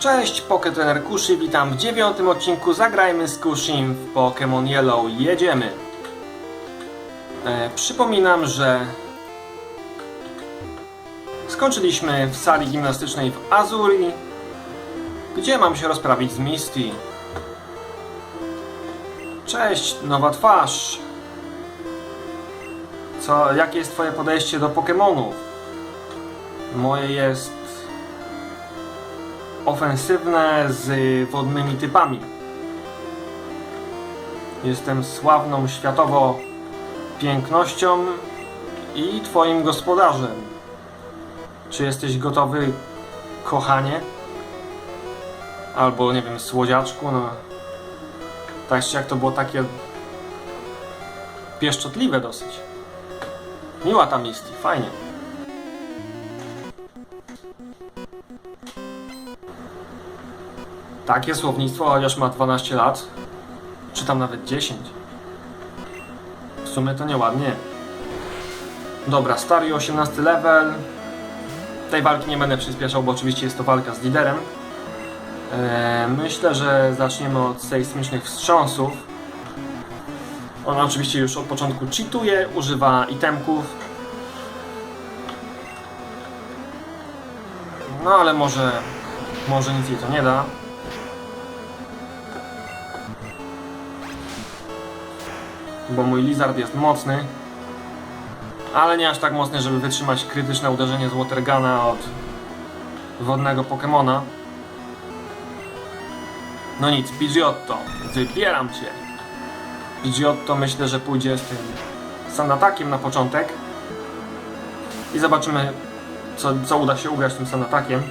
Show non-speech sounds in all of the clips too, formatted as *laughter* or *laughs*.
Cześć, Poketrener Kushi, witam w dziewiątym odcinku Zagrajmy z Kushim w Pokémon Yellow. Jedziemy! E, przypominam, że skończyliśmy w sali gimnastycznej w Azuri, gdzie mam się rozprawić z Misty. Cześć, nowa twarz! Co, jakie jest twoje podejście do Pokémonów? Moje jest ofensywne z wodnymi typami. Jestem sławną światowo pięknością i twoim gospodarzem. Czy jesteś gotowy, kochanie? Albo, nie wiem, słodziaczku, no. Tak jak to było takie pieszczotliwe dosyć. Miła ta Misty, fajnie. Takie słownictwo, chociaż ma 12 lat, czy tam nawet 10. W sumie to nieładnie. Dobra, stary 18 level. Tej walki nie będę przyspieszał, bo oczywiście jest to walka z liderem. Eee, myślę, że zaczniemy od sejsmicznych wstrząsów. On oczywiście już od początku cheatuje, używa itemków. No ale może, może nic jej to nie da. Bo mój Lizard jest mocny, ale nie aż tak mocny, żeby wytrzymać krytyczne uderzenie z Watergana od wodnego Pokemona. No nic, Pidgeotto, wybieram Cię. Pidgeotto myślę, że pójdzie z tym Sandatakiem na początek i zobaczymy, co, co uda się ugrać tym Sandatakiem.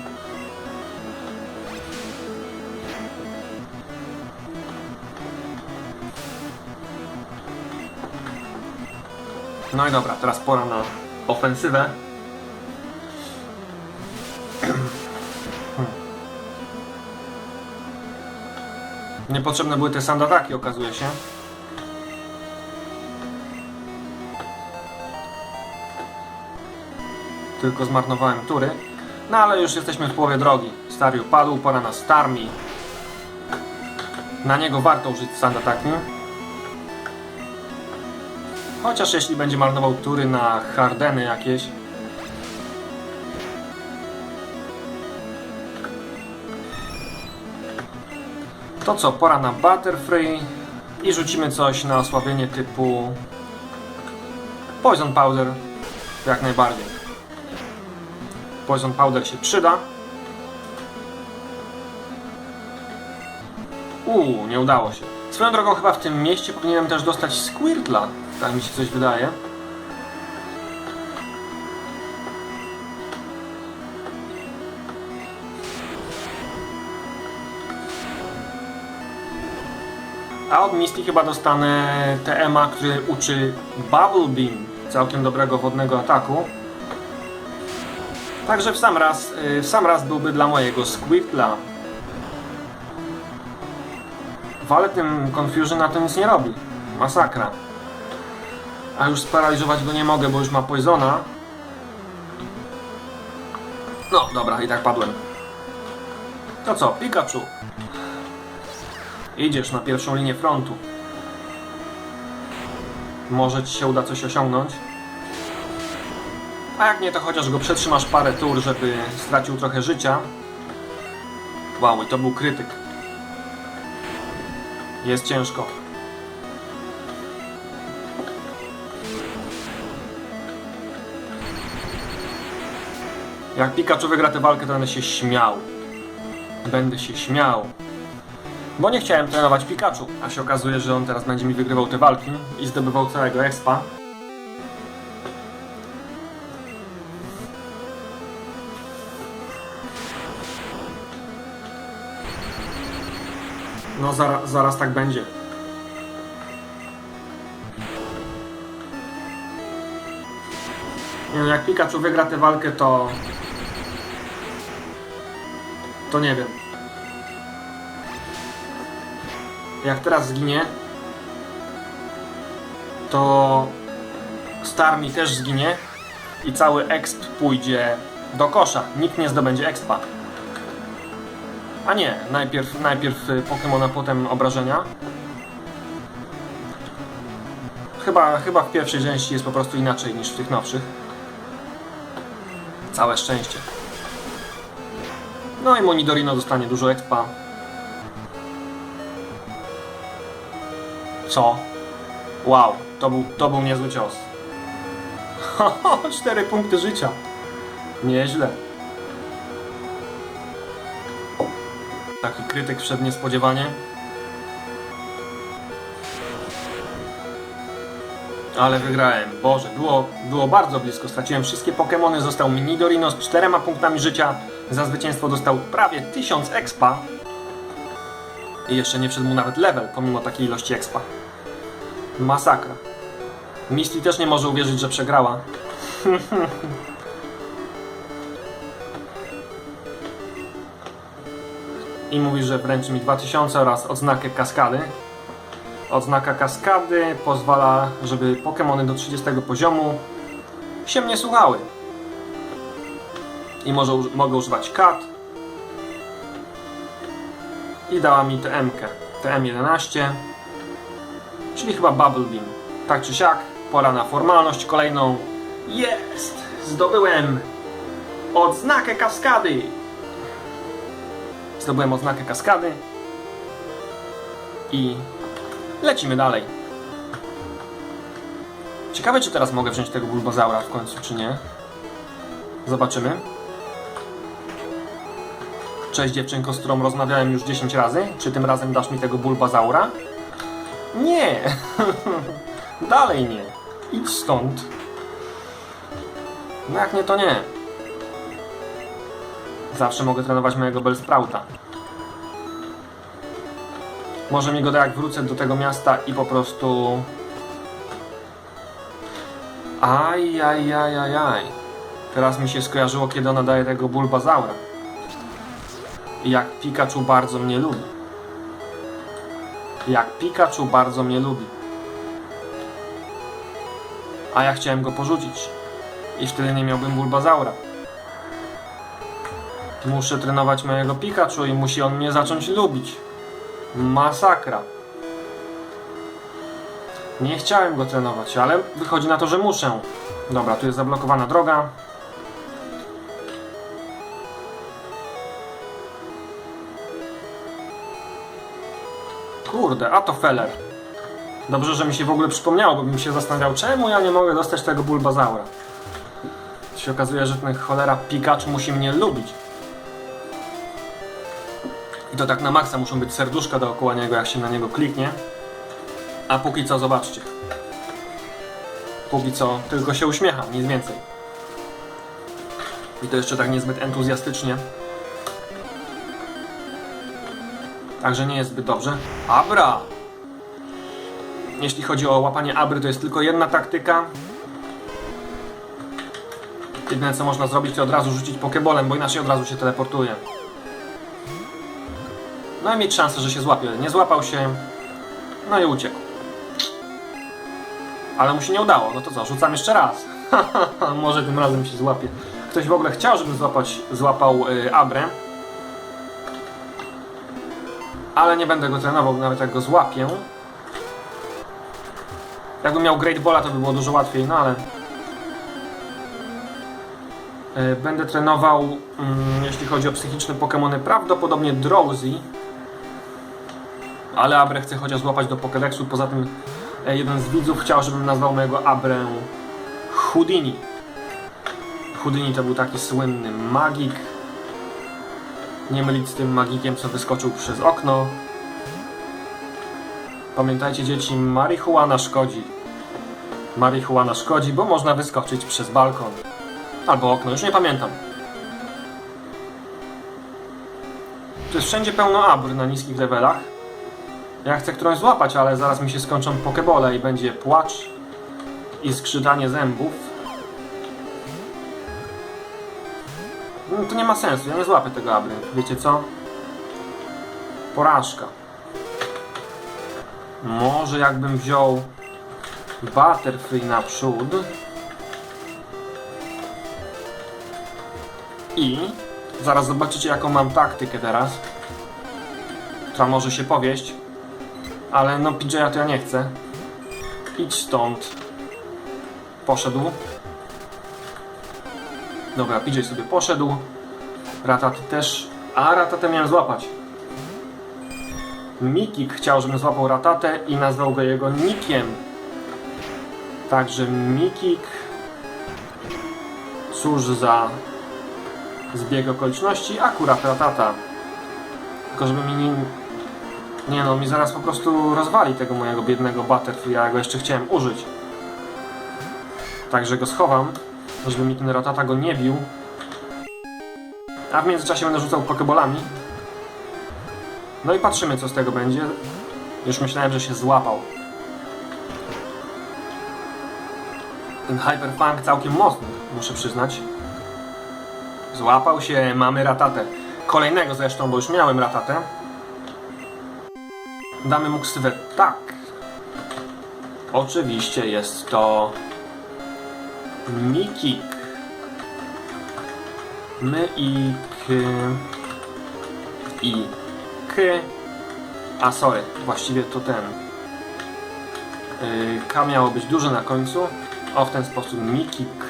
No i dobra, teraz pora na ofensywę. Niepotrzebne były te sandataki, okazuje się. Tylko zmarnowałem tury. No ale już jesteśmy w połowie drogi. Stariu padł, pora na Starmi. Na niego warto użyć sandataki. Chociaż jeśli będzie marnował tury na Hardeny jakieś. To co, pora na Butterfree i rzucimy coś na osłabienie typu Poison Powder jak najbardziej. Poison Powder się przyda. Uuu, nie udało się. Swoją drogą chyba w tym mieście powinienem też dostać Squirtla. Tak mi się coś wydaje. A od Misty chyba dostanę TMA, który uczy Bubble Beam, całkiem dobrego wodnego ataku. Także w sam raz, y, w sam raz byłby dla mojego Squirtla. Ale tym Confusion na to nic nie robi. Masakra. A już sparaliżować go nie mogę, bo już ma Poisona. No, dobra, i tak padłem. To co, Pikachu? Idziesz na pierwszą linię frontu. Może ci się uda coś osiągnąć. A jak nie, to chociaż go przetrzymasz parę tur, żeby stracił trochę życia. Wow, i to był krytyk. Jest ciężko. Jak Pikachu wygra tę walkę, to będę się śmiał. Będę się śmiał. Bo nie chciałem trenować Pikachu, a się okazuje, że on teraz będzie mi wygrywał te walki i zdobywał całego expa. No zaraz, zaraz tak będzie. Wiem, jak Pikachu wygra tę walkę, to... To nie wiem. Jak teraz zginie, to Starmi też zginie i cały exp pójdzie do kosza. Nikt nie zdobędzie expa. A nie, najpierw, najpierw y, Pokémon, a potem obrażenia. Chyba, chyba w pierwszej części jest po prostu inaczej niż w tych nowszych. Całe szczęście. No i Monidorino dostanie dużo expa. Co? Wow, to był, to był niezły cios. *laughs* 4 punkty życia. Nieźle. Taki krytyk wszedł niespodziewanie. Ale wygrałem. Boże, było, było bardzo blisko. Straciłem wszystkie Pokémony. Został mi Nidorino z czterema punktami życia. Za zwycięstwo dostał prawie 1000 expa. I jeszcze nie wszedł mu nawet level, pomimo takiej ilości expa. Masakra. Misty też nie może uwierzyć, że przegrała. *laughs* I mówi, że wręczy mi 2000 oraz odznakę kaskady. Odznaka kaskady pozwala, żeby Pokémony do 30 poziomu się mnie słuchały. I może, mogę używać kat. I dała mi tę M-kę, tę M11. Czyli chyba Bubble Beam. Tak czy siak, pora na formalność kolejną. Jest! Zdobyłem odznakę kaskady! Zdobyłem odznakę kaskady. I lecimy dalej. Ciekawe, czy teraz mogę wziąć tego bulbazaura w końcu, czy nie. Zobaczymy. Cześć dziewczynko, z którą rozmawiałem już 10 razy. Czy tym razem dasz mi tego bulbazaura? Nie! *laughs* Dalej nie. Idź stąd. No jak nie, to nie. Zawsze mogę trenować mojego Bellsprouta. Może mi go da jak wrócę do tego miasta i po prostu... Aj, aj, aj, aj, aj. Teraz mi się skojarzyło, kiedy ona daje tego Bulbazaura. Jak Pikachu bardzo mnie lubi. Jak Pikachu bardzo mnie lubi. A ja chciałem go porzucić. I wtedy nie miałbym Bulbazaura. Muszę trenować mojego Pikachu i musi on mnie zacząć lubić. Masakra. Nie chciałem go trenować, ale wychodzi na to, że muszę. Dobra, tu jest zablokowana droga. Kurde, a to feller. Dobrze, że mi się w ogóle przypomniało, bo bym się zastanawiał, czemu ja nie mogę dostać tego Bulbazaura. To się okazuje, że ten cholera Pikachu musi mnie lubić. I to tak na maksa muszą być serduszka dookoła niego, jak się na niego kliknie. A póki co, zobaczcie. Póki co tylko się uśmiecha, nic więcej. I to jeszcze tak niezbyt entuzjastycznie. Także nie jest zbyt dobrze. Abra! Jeśli chodzi o łapanie abry, to jest tylko jedna taktyka. Jedyne co można zrobić, to od razu rzucić pokebolem, bo inaczej od razu się teleportuje. No i mieć szansę, że się złapie. Nie złapał się, no i uciekł. Ale mu się nie udało, no to co, rzucam jeszcze raz. *laughs* Może tym razem się złapie. Ktoś w ogóle chciał, żebym złapać, złapał y, Abrę. Ale nie będę go trenował, nawet jak go złapię. Jakbym miał Great Balla, to by było dużo łatwiej, no ale... Y, Będę trenował, mm, jeśli chodzi o psychiczne Pokémony, prawdopodobnie Drowsy. Ale Abrę chcę chociaż złapać do Pokédexu. Poza tym e, jeden z widzów chciał, żebym nazwał mojego Abrę Houdini. Houdini to był taki słynny magik. Nie mylić z tym magikiem, co wyskoczył przez okno. Pamiętajcie dzieci, marihuana szkodzi. Marihuana szkodzi, bo można wyskoczyć przez balkon. Albo okno, już nie pamiętam. Tu jest wszędzie pełno abr na niskich levelach. Ja chcę którąś złapać, ale zaraz mi się skończą pokebole i będzie płacz i skrzytanie zębów. No, to nie ma sensu, ja nie złapię tego abry. Wiecie co? Porażka. Może jakbym wziął Butterfree naprzód i zaraz zobaczycie jaką mam taktykę teraz. która może się powieść. Ale no PJ'a to ja nie chcę. Idź stąd. Poszedł. Dobra, PJ sobie poszedł. Rataty też. A, ratatę miałem złapać. Mikik chciał, żebym złapał ratatę i nazwał go jego Nikiem. Także Mikik. Cóż za zbieg okoliczności, akurat ratata. Tylko żeby mi nie... Nie no, mi zaraz po prostu rozwali tego mojego biednego Butterfree, ja go jeszcze chciałem użyć. Także go schowam, żeby mi ten ratata go nie bił. A w międzyczasie będę rzucał pokebolami. No i patrzymy co z tego będzie. Już myślałem, że się złapał. Ten Hyperfang całkiem mocny, muszę przyznać. Złapał się, mamy ratatę. Kolejnego zresztą, bo już miałem ratatę. Damy mu ksywę tak. Oczywiście jest to Mikik. My i k. I k. A sorry, właściwie to ten. Yy, K miało być duże na końcu. O w ten sposób Mikik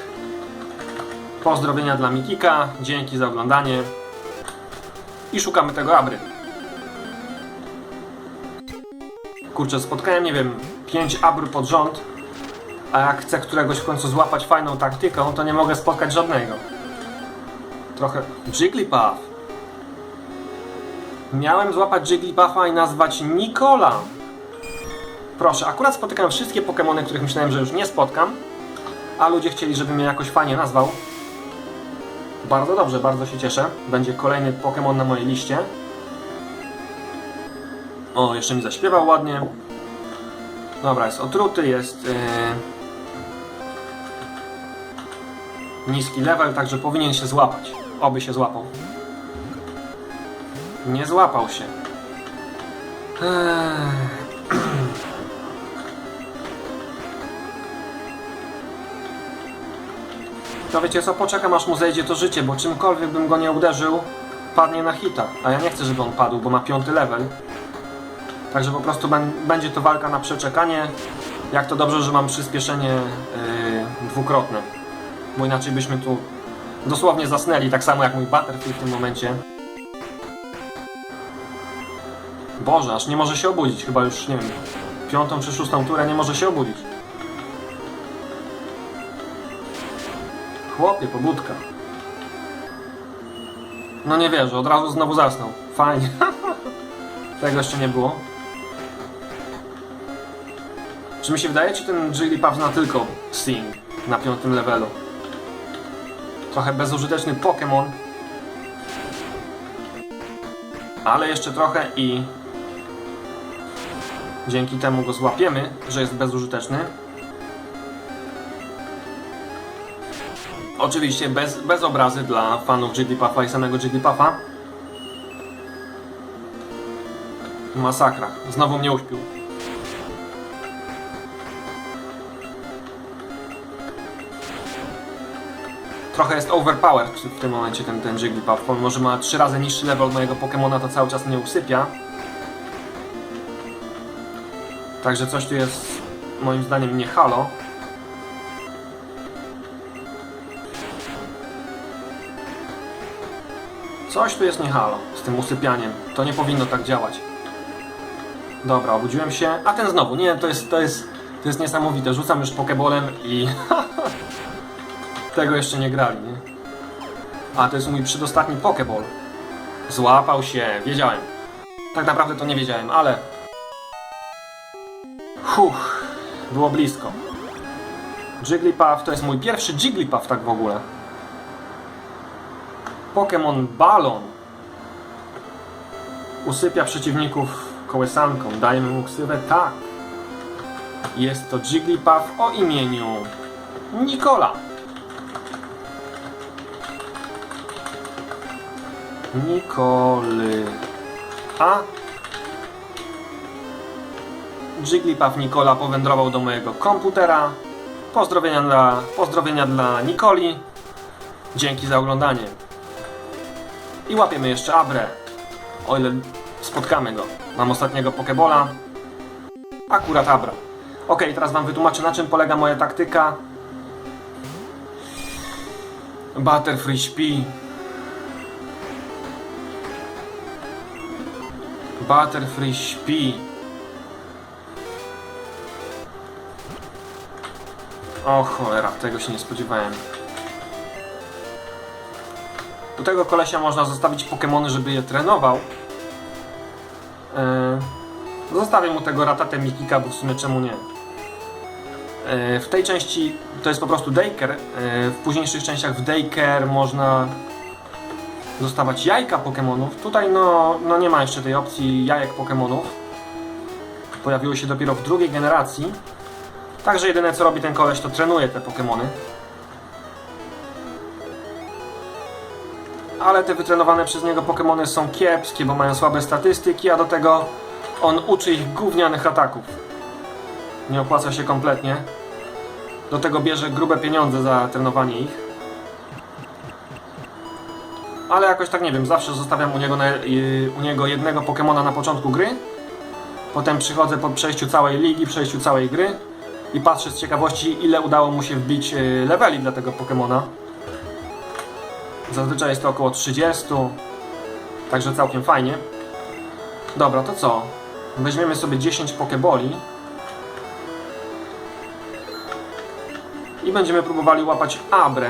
pozdrowienia dla Mikika dzięki za oglądanie. I szukamy tego Abry. Kurczę spotkałem nie wiem 5 Abr pod rząd a jak chcę któregoś w końcu złapać fajną taktyką to nie mogę spotkać żadnego trochę Jigglypuff Miałem złapać Jigglypuffa i nazwać Nikola. Proszę, akurat spotykam wszystkie Pokémony, których myślałem, że już nie spotkam, a ludzie chcieli, żebym je jakoś fajnie nazwał. Bardzo dobrze, bardzo się cieszę. Będzie kolejny Pokémon na mojej liście. O, jeszcze mi zaśpiewał ładnie. Dobra, jest otruty, jest yy... niski level, także powinien się złapać. Oby się złapał. Nie złapał się. Ech. To wiecie co, poczekam aż mu zejdzie to życie, bo czymkolwiek bym go nie uderzył, padnie na hita. A ja nie chcę, żeby on padł, bo ma piąty level. Także po prostu będzie to walka na przeczekanie. Jak to dobrze, że mam przyspieszenie yy, dwukrotne. Bo inaczej byśmy tu dosłownie zasnęli, tak samo jak mój Butterfree w tym momencie. Boże, aż nie może się obudzić. Chyba już, nie wiem, piątą czy szóstą turę nie może się obudzić. Chłopie, pobudka. No nie wierzę, od razu znowu zasnął. Fajnie. *laughs* Tego jeszcze nie było. Czy mi się wydaje, czy ten Jigglypuff zna tylko Sing na piątym levelu? Trochę bezużyteczny Pokémon. Ale jeszcze trochę i Dzięki temu go złapiemy, że jest bezużyteczny. Oczywiście bez, bez obrazy dla fanów Jigglypuffa i samego Jigglypuffa. Masakra. Znowu mnie uśpił. Trochę jest overpowered w tym momencie ten, ten Jigglypuff. Pomimo, że ma 3 razy niższy level od mojego Pokemona, to cały czas mnie usypia. Także coś tu jest moim zdaniem nie halo. Coś tu jest nie halo z tym usypianiem. To nie powinno tak działać. Dobra, obudziłem się. A ten znowu, nie, to jest, to jest, to jest niesamowite. Rzucam już pokebolem i *laughs* tego jeszcze nie grali, nie? A to jest mój przedostatni pokeball. Złapał się, wiedziałem. Tak naprawdę to nie wiedziałem, ale Huch, było blisko. Jigglypuff to jest mój pierwszy Jigglypuff tak w ogóle. Pokémon Balon usypia przeciwników kołysanką. Dajemy mu ksywę tak. Jest to Jigglypuff o imieniu Nikola. Nikoli. A Jigglypuff Nikola powędrował do mojego komputera. Pozdrowienia dla, pozdrowienia dla Nikoli. Dzięki za oglądanie. I łapiemy jeszcze Abrę. O ile spotkamy go. Mam ostatniego Pokebola. Akurat Abra. Ok, teraz wam wytłumaczę na czym polega moja taktyka. Butterfree śpi. Butterfree śpi. O cholera, tego się nie spodziewałem. U tego kolesia można zostawić Pokemony, żeby je trenował. Yy, zostawię mu tego Ratatę Mikika, bo w sumie czemu nie. Yy, w tej części to jest po prostu Daycare. Yy, w późniejszych częściach w Daycare można dostawać jajka Pokemonów. Tutaj no, no nie ma jeszcze tej opcji jajek Pokemonów. Pojawiły się dopiero w drugiej generacji. Także jedyne co robi ten koleś to trenuje te Pokemony. Ale te wytrenowane przez niego Pokemony są kiepskie, bo mają słabe statystyki, a do tego on uczy ich gównianych ataków. Nie opłaca się kompletnie. Do tego bierze grube pieniądze za trenowanie ich. Ale jakoś tak nie wiem, zawsze zostawiam u niego, na, u niego jednego Pokemona na początku gry. Potem przychodzę po przejściu całej ligi, przejściu całej gry i patrzę z ciekawości, ile udało mu się wbić y, leveli dla tego Pokemona. Zazwyczaj jest to około 30, także całkiem fajnie. Dobra, to co? Weźmiemy sobie 10 Pokeboli i będziemy próbowali łapać Abrę.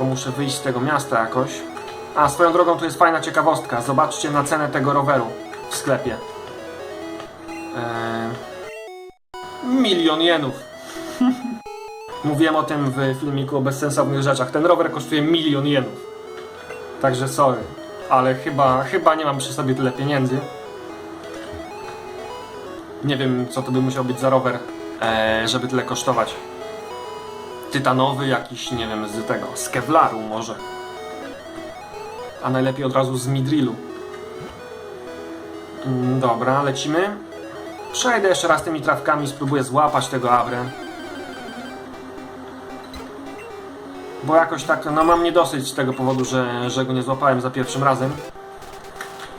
Tylko muszę wyjść z tego miasta jakoś. A, swoją drogą tu jest fajna ciekawostka. Zobaczcie na cenę tego roweru w sklepie. Eee... Milion jenów. *laughs* Mówiłem o tym w filmiku o bezsensownych rzeczach. Ten rower kosztuje milion jenów. Także sorry. Ale chyba, chyba nie mam przy sobie tyle pieniędzy. Nie wiem, co to by musiał być za rower, e, żeby tyle kosztować. Tytanowy jakiś, nie wiem, z tego, z Kevlaru może. A najlepiej od razu z Midrillu. Mm, Dobra, lecimy. Przejdę jeszcze raz tymi trawkami, spróbuję złapać tego Abrę. Bo jakoś tak, no mam niedosyć z tego powodu, że, że go nie złapałem za pierwszym razem.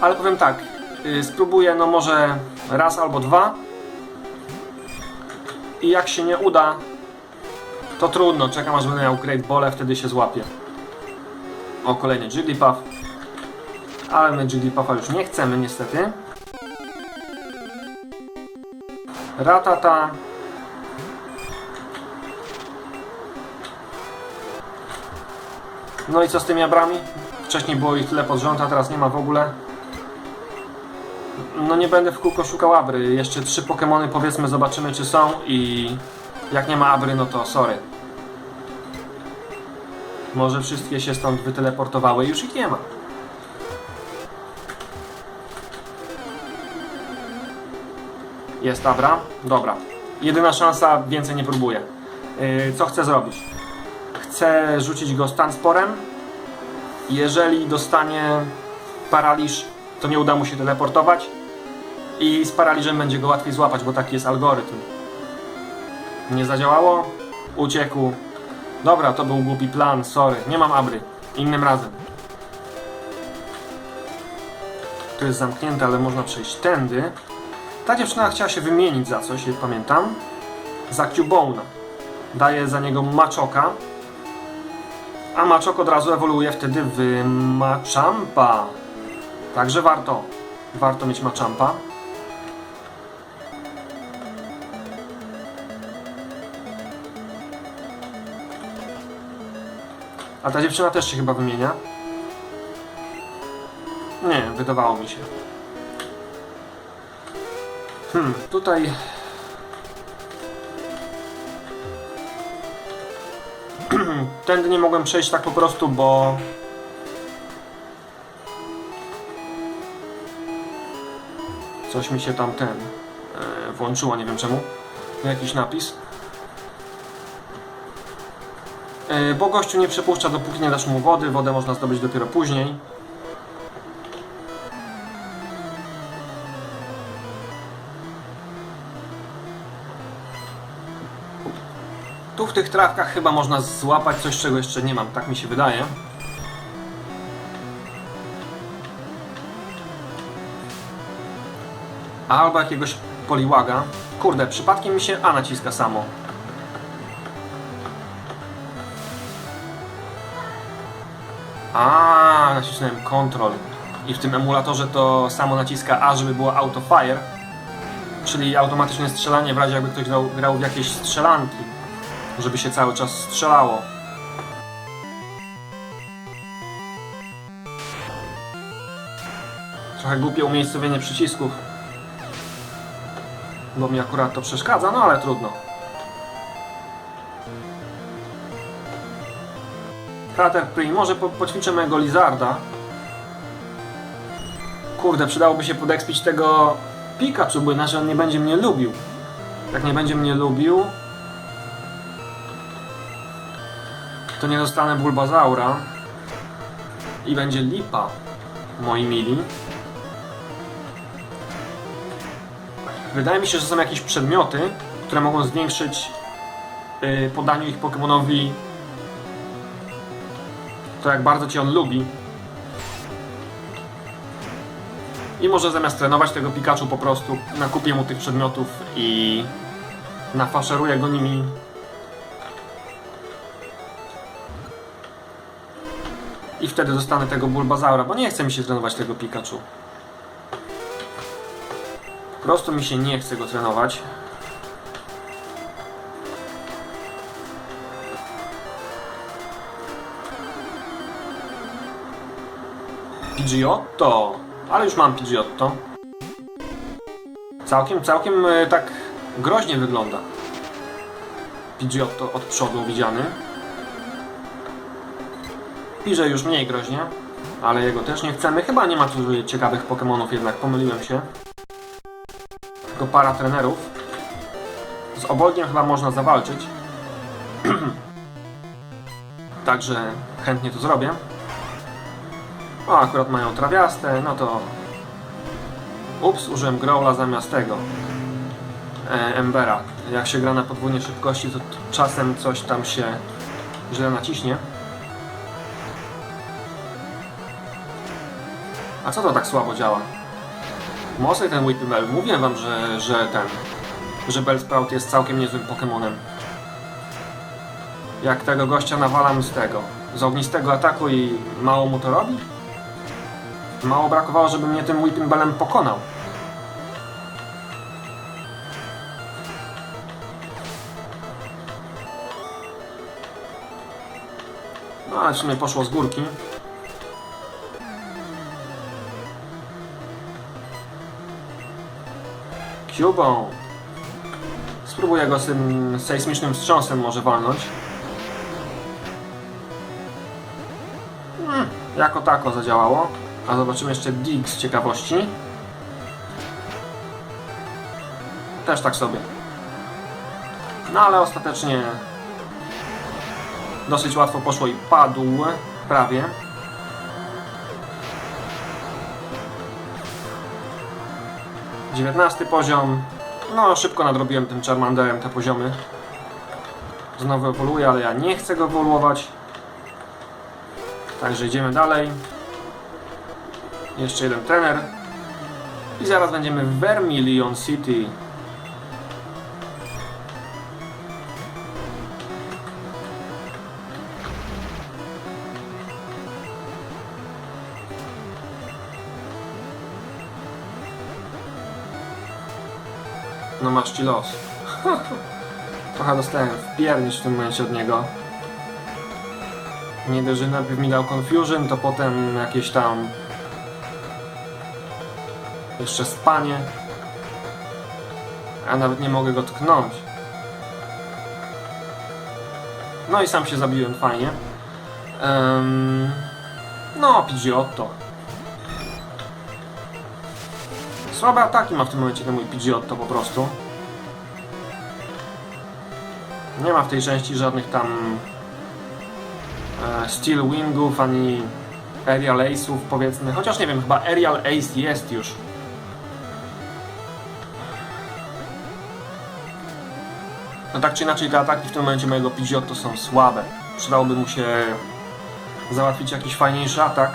Ale powiem tak, y, spróbuję no może raz albo dwa. I jak się nie uda, to trudno, czekam aż będę miał Great Ball, wtedy się złapię. O, kolejny Jigglypuff. Ale my Jigglypuffa już nie chcemy niestety. Ratata. No i co z tymi abrami? Wcześniej było ich tyle pod rząd, a teraz nie ma w ogóle. No nie będę w kółko szukał abry. Jeszcze trzy Pokemony powiedzmy zobaczymy czy są i jak nie ma abry no to sorry. Może wszystkie się stąd wyteleportowały i już ich nie ma. Jest abra? Dobra. Jedyna szansa, więcej nie próbuję. Yy, co chcę zrobić? Chcę rzucić go stansporem. Jeżeli dostanie paraliż, to nie uda mu się teleportować. I z paraliżem będzie go łatwiej złapać, bo taki jest algorytm. Nie zadziałało? Uciekł. Dobra, to był głupi plan, sorry. Nie mam abry. Innym razem. Tu jest zamknięte, ale można przejść tędy. Ta dziewczyna chciała się wymienić za coś, pamiętam. Za Cubona. Daje za niego Maczoka. A Maczok od razu ewoluuje wtedy w Machampa. Także warto. Warto mieć Machampa. A ta dziewczyna też się chyba wymienia. Nie, wydawało mi się. Hmm, tutaj... *clears throat* Tędy nie mogłem przejść tak po prostu, bo... Coś mi się tam ten... E, włączyło, nie wiem czemu. Jakiś napis. E, bo gościu nie przepuszcza dopóki nie dasz mu wody, wodę można zdobyć dopiero później. Tu w tych trawkach chyba można złapać coś, czego jeszcze nie mam, tak mi się wydaje. Albo jakiegoś poliłaga. Kurde, przypadkiem mi się A naciska samo. A, nacisnąłem Control. I w tym emulatorze to samo naciska A, żeby było autofire. Czyli automatyczne strzelanie w razie jakby ktoś grał, grał w jakieś strzelanki. Żeby się cały czas strzelało. Trochę głupie umiejscowienie przycisków. Bo mi akurat to przeszkadza, no ale trudno. Krater Pri, może po, poćwiczę mojego Lizarda. Kurde, przydałoby się podekspić tego Pikachu, bo inaczej on nie będzie mnie lubił. Jak nie będzie mnie lubił, to nie dostanę Bulbazaura i będzie lipa, moi mili. Wydaje mi się, że są jakieś przedmioty, które mogą zwiększyć yy, po daniu ich Pokemonowi to jak bardzo cię on lubi. I może zamiast trenować tego Pikachu po prostu nakupię mu tych przedmiotów i nafaszeruję go nimi. I wtedy dostanę tego Bulbazaura, bo nie chce mi się trenować tego Pikachu. Po prostu mi się nie chce go trenować. Pidgeotto, ale już mam Pidgeotto. Całkiem, całkiem e, tak groźnie wygląda. Pidgeotto od przodu widziany. Piże już mniej groźnie, ale jego też nie chcemy. Chyba nie ma tu ciekawych Pokémonów jednak, pomyliłem się. Tylko para trenerów. Z obojgiem chyba można zawalczyć. *clears throat* Także chętnie to zrobię. O, akurat mają trawiaste, no to... Ups, użyłem Growla zamiast tego. E, Embera. Jak się gra na podwójnej szybkości, to czasem coś tam się źle naciśnie. A co to tak słabo działa? Mocny ten Whippy Bell. Mówiłem wam, że, że ten... Że Bellsprout jest całkiem niezłym Pokemonem. Jak tego gościa nawalam z tego... Z ognistego ataku i mało mu to robi? Mało brakowało, żeby mnie tym Whipping Bellem pokonał. No ale w sumie poszło z górki. Cubą. Spróbuję go z tym sejsmicznym wstrząsem może walnąć. Hmm, jako tako zadziałało. A zobaczymy jeszcze Dig z ciekawości. Też tak sobie. No ale ostatecznie dosyć łatwo poszło i padł prawie. Dziewiętnasty poziom. No, szybko nadrobiłem tym Charmanderem te poziomy. Znowu ewoluuje, ale ja nie chcę go ewoluować. Także idziemy dalej. Jeszcze jeden trener. I zaraz będziemy w Vermilion City. No masz ci los. *laughs* Trochę dostałem w piernicz w tym momencie od niego. Nie dość, że najpierw mi dał Confusion, to potem jakieś tam jeszcze spanie. A nawet nie mogę go tknąć. No i sam się zabiłem fajnie. Um, no, Pidgeotto. Słabe ataki ma w tym momencie ten mój Pidgeotto po prostu. Nie ma w tej części żadnych tam e, Steel Wingów ani Aerial Ace'ów powiedzmy. Chociaż nie wiem, chyba Aerial Ace jest już. No tak czy inaczej te ataki w tym momencie mojego Pidgeotto są słabe. Przydałoby mu się załatwić jakiś fajniejszy atak.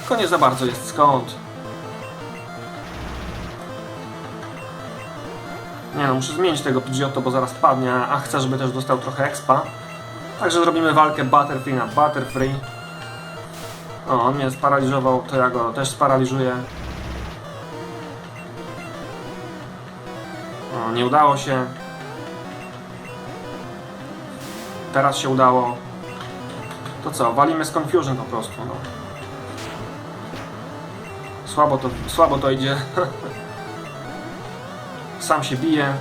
Tylko nie za bardzo jest skąd. Nie no, muszę zmienić tego Pidgeotto, bo zaraz padnie, a chcę, żeby też dostał trochę expa. Także zrobimy walkę Butterfree na Butterfree. O, on mnie sparaliżował, to ja go też sparaliżuję. O, nie udało się. Teraz się udało. To co, walimy z Confusion po prostu, no. Słabo to, słabo to idzie. *laughs* Sam się bije.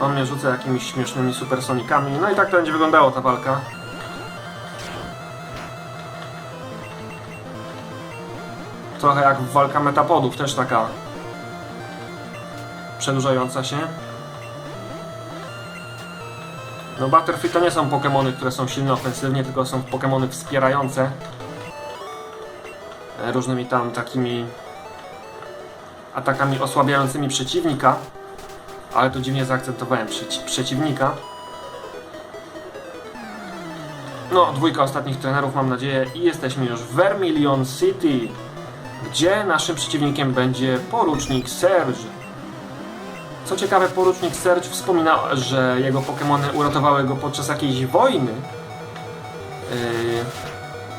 On mnie rzuca jakimiś śmiesznymi supersonikami. No i tak to będzie wyglądało ta walka. Trochę jak walka metapodów, też taka przedłużająca się. No Butterfree to nie są Pokémony, które są silne ofensywnie, tylko są Pokémony wspierające e, różnymi tam takimi atakami osłabiającymi przeciwnika. Ale tu dziwnie zaakcentowałem przeci przeciwnika. No, dwójka ostatnich trenerów mam nadzieję i jesteśmy już w Vermilion City, gdzie naszym przeciwnikiem będzie porucznik Serge. Co ciekawe, porucznik Serge wspomina, że jego Pokémony uratowały go podczas jakiejś wojny.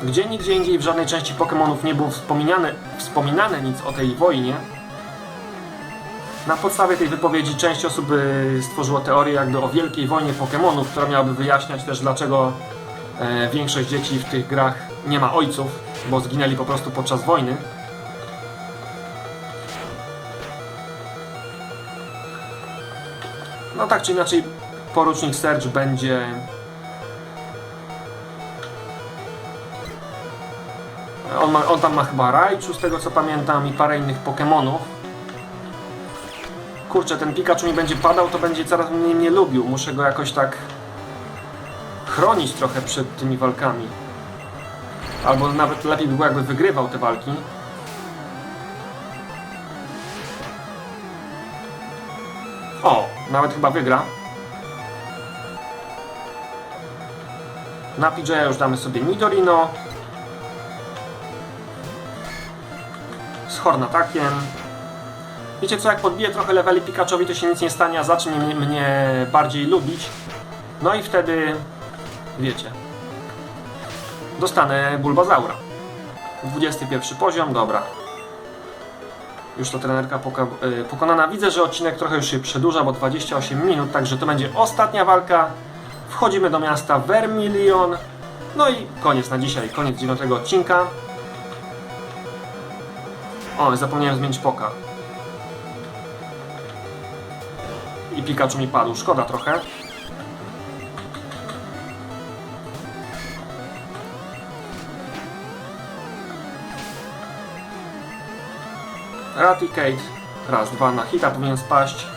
Yy, gdzie nigdzie indziej w żadnej części Pokémonów nie było wspominane, wspominane nic o tej wojnie. Na podstawie tej wypowiedzi część osób y, stworzyło teorię jakby o wielkiej wojnie Pokémonów, która miałaby wyjaśniać też dlaczego e, większość dzieci w tych grach nie ma ojców, bo zginęli po prostu podczas wojny. No tak czy inaczej, porucznik Serge będzie On, ma, on tam ma chyba Raichu, z tego co pamiętam, i parę innych Pokémonów. Kurczę, ten Pikachu mi będzie padał, to będzie coraz mniej mnie lubił. Muszę go jakoś tak chronić trochę przed tymi walkami. Albo nawet lepiej by było, jakby wygrywał te walki. O, nawet chyba wygra. Na PJ już damy sobie Nidorino. Z Hornatakiem. Wiecie co, jak podbiję trochę leveli Pikachowi, to się nic nie stanie, a zacznie mnie bardziej lubić. No i wtedy, wiecie, dostanę Bulbazaura. 21 poziom, dobra. Już to trenerka y, pokonana. Widzę, że odcinek trochę już się przedłuża, bo 28 minut, także to będzie ostatnia walka. Wchodzimy do miasta Vermilion. No i koniec na dzisiaj, koniec 9 odcinka. O, zapomniałem zmienić poka. I Pikachu mi padł, szkoda trochę. Raticate. Raz, dwa na hita powinien spaść.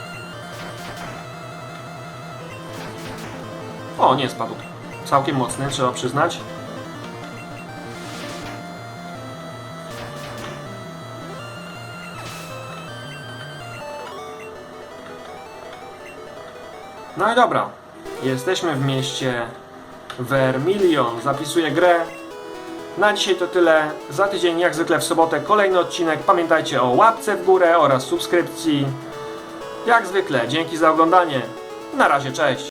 O, nie spadł. Całkiem mocny, trzeba przyznać. No i dobra. Jesteśmy w mieście Vermilion. Zapisuję grę. Na dzisiaj to tyle. Za tydzień, jak zwykle w sobotę, kolejny odcinek. Pamiętajcie o łapce w górę oraz subskrypcji. Jak zwykle, dzięki za oglądanie. Na razie, cześć.